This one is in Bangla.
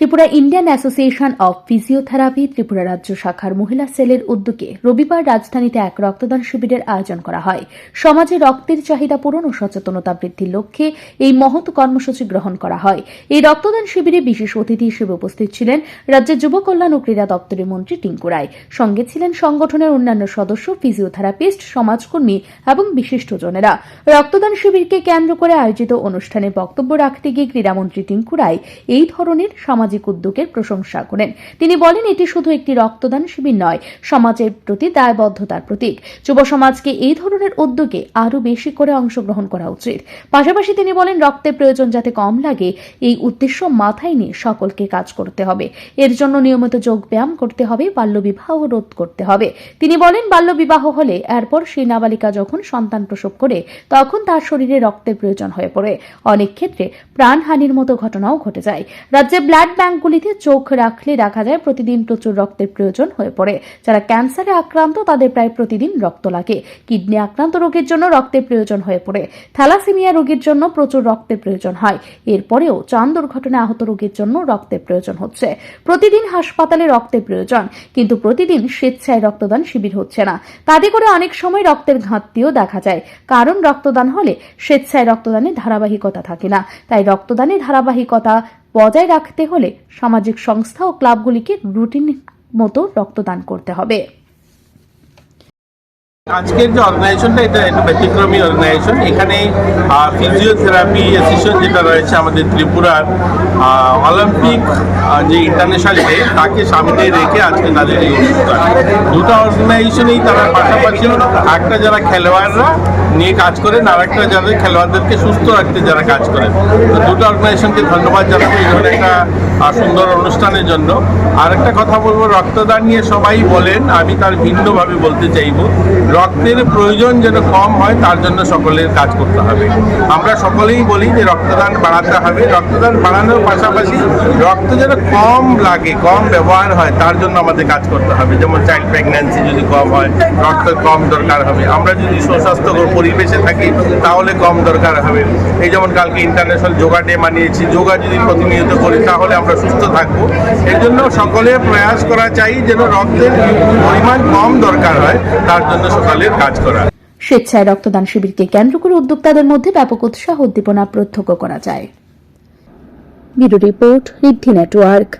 Tripura Indian association of physiotherapy, Tripura রাজ্য শাখার মহিলা সেলের উদ্যোগে রবিবার রাজধানীতে এক রক্তদান শিবিরের আয়োজন করা হয়। সমাজে রক্তের চাহিদা পূরণ ও সচেতনতা বৃদ্ধির লক্ষ্যে এই মহৎ কর্মসূচি গ্রহণ করা হয়। এই রক্তদান শিবিরে বিশেষ অতিথি হিসেবে উপস্থিত ছিলেন রাজ্যের যুব কল্যাণ ও ক্রীড়া দপ্তরের মন্ত্রী টিঙ্কু রায়। সঙ্গে ছিলেন সংগঠনের অন্যান্য সদস্য, ফিজিওথেরাপিস্ট, সমাজকর্মী এবং বিশিষ্টজনেরা। রক্তদান শিবিরকে কেন্দ্র করে আয়োজিত অনুষ্ঠানে বক্তব্য রাখতে গিয়ে ক্রীড়ামন্ত্রী টিঙ্কু রায়, এই ধরনের সামাজিক উদ্যোগের প্রশংসা করেন। তিনি বলেন, এটি শুধু একটি রক্তদান শিবির নয়, সমাজের প্রতি দায়বদ্ধতার প্রতীক। যুব সমাজকে এই ধরনের উদ্যোগে আরও বেশি করে অংশগ্রহণ করা উচিত। পাশাপাশি তিনি বলেন, রক্তের প্রয়োজন যাতে কম লাগে, এই উদ্দেশ্য মাথায় নিয়ে সকলকে কাজ করতে হবে। এর জন্য নিয়মিত যোগ ব্যায়াম করতে হবে, বাল্যবিবাহ রোধ করতে হবে। তিনি বলেন, বাল্যবিবাহ হলে এরপর সেই নাবালিকা যখন সন্তান প্রসব করে, তখন তার শরীরে রক্তের প্রয়োজন হয়ে পড়ে। অনেক ক্ষেত্রে প্রাণহানির মতো ঘটনাও ঘটে যায়। রাজ্যে ব্লাড ব্যাংকগুলিতে চোখ রাখলে দেখা যায় প্রতিদিন প্রচুর রক্তের প্রয়োজন হয়ে পড়ে। যারা ক্যান্সারে আক্রান্ত, তাদের প্রায় প্রতিদিন রক্ত লাগে। কিডনি আক্রান্ত রোগীর জন্য রক্তের প্রয়োজন হয়ে পড়ে। থ্যালাসেমিয়া রোগীর জন্য প্রচুর রক্তের প্রয়োজন হয়। এরপরেও চান দুর্ঘটনায় আহত রোগীর জন্য রক্তের প্রয়োজন হচ্ছে। প্রতিদিন হাসপাতালে রক্তের প্রয়োজন, কিন্তু প্রতিদিন স্বেচ্ছায় রক্তদান শিবির হচ্ছে না। তাতে করে অনেক সময় রক্তের ঘাটতিও দেখা যায়। কারণ রক্তদান হলে স্বেচ্ছায় রক্তদানের ধারাবাহিকতা থাকে না। তাই রক্তদানের ধারাবাহিকতা বজায় রাখতে হলে সামাজিক সংস্থা ও ক্লাবগুলিকে রুটিন মতো রক্তদান করতে হবে। আজকের যে অর্গানাইজেশনটা এটা একটা ব্যতিক্রমী অর্গানাইজেশন এখানে ফিজিওথেরাপি অ্যাসোসিয়েশন যেটা রয়েছে আমাদের ত্রিপুরার অলিম্পিক যে ইন্টারন্যাশনাল ডে তাকে সামনে রেখে আজকে তাদের এই অনুষ্ঠান। দুটো অর্গানাইজেশনেই তারা পাশাপাশি একটা যারা খেলোয়াড়রা নিয়ে কাজ করেন, আর একটা যাদের খেলোয়াড়দেরকে সুস্থ রাখতে যারা কাজ করেন। তো দুটো অর্গানাইজেশনকে ধন্যবাদ জানাব এই ধরনের একটা সুন্দর অনুষ্ঠানের জন্য। আর একটা কথা বলব, রক্তদান নিয়ে সবাই বলেন, আমি তার ভিন্নভাবে বলতে চাইব। রক্তের প্রয়োজন যেন কম হয়, তার জন্য সকলের কাজ করতে হবে। আমরা সকলেই বলি যে রক্তদান বাড়াতে হবে। রক্তদান বাড়ানোর পাশাপাশি রক্ত যেন কম লাগে, কম ব্যবহার হয়, তার জন্য আমাদের কাজ করতে হবে। যেমন চাইল্ড প্রেগন্যান্সি যদি কম হয়, রক্ত কম দরকার হবে। আমরা যদি সুস্বাস্থ্যকর পরিবেশে থাকি, তাহলে কম দরকার হবে। এই যেমন কালকে ইন্টারন্যাশনাল যোগা ডে মানিয়েছি যোগা যদি প্রতিনিয়ত করি, তাহলে আমরা সুস্থ থাকব। এই জন্য সকলে প্রয়াস করা চাই যেন রক্তের পরিমাণ কম দরকার হয়, তার জন্য সকালের কাজ করা। স্বেচ্ছায় রক্তদান শিবিরকে কেন্দ্র করে উদ্যোক্তাদের মধ্যে ব্যাপক উৎসাহ উদ্দীপনা প্রত্যক্ষ করা যায়। Bureau report, Riddhi network.